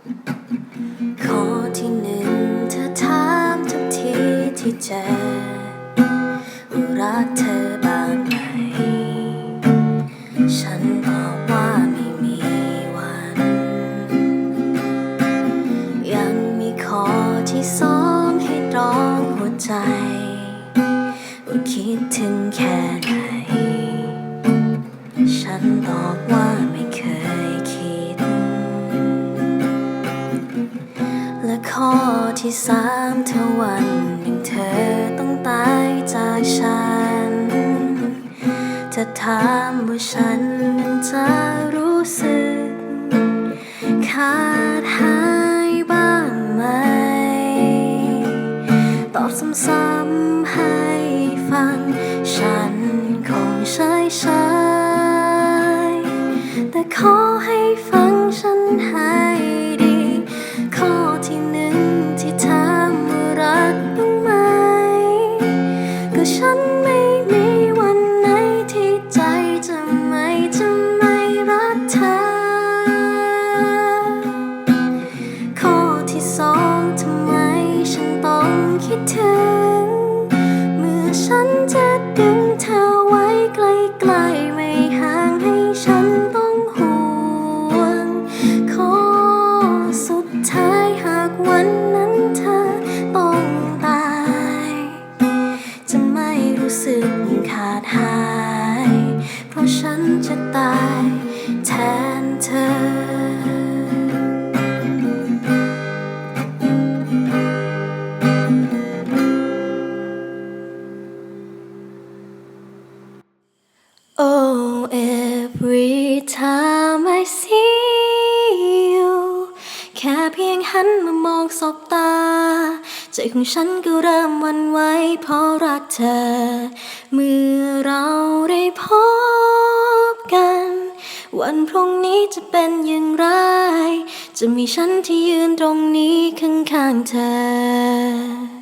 ข้อที่หนึ่งเธอถามทุกทีที่เจอว่ารักเธอบ้างไหม ฉันบอกว่าไม่มีวัน ยังมีข้อที่สองให้ร้องหัวใจว่าคิดถึงแค่ไหน ฉันบอกว่าไม่เคย ข้อที่สามเธอวันหนึ่งเธอต้องตายจากฉัน จะถามว่าฉันนั้นจะรู้สึก ขาดหายบ้างไหม ตอบซ้ำๆให้ฟัง ฉันคงใช่ใช่แต่ขอให้ฟังฉันให้ คิดถึง เมื่อฉันจะดึงเธอไว้ใกล้ๆไม่ห่างให้ฉันต้องห่วง ขอสุดท้ายหากวันนั้นเธอต้องตาย จะไม่รู้สึกขาดหาย เพราะฉันจะตายแทนเธอ every time I see you แค่เพียงหันมามองสบตา ใจของฉันก็เริ่มวันไหวเพราะรักเธอ เมื่อเราได้พบกัน วันพรุ่งนี้จะเป็นอย่างไร จะมีฉันที่ยืนตรงนี้ข้างๆเธอ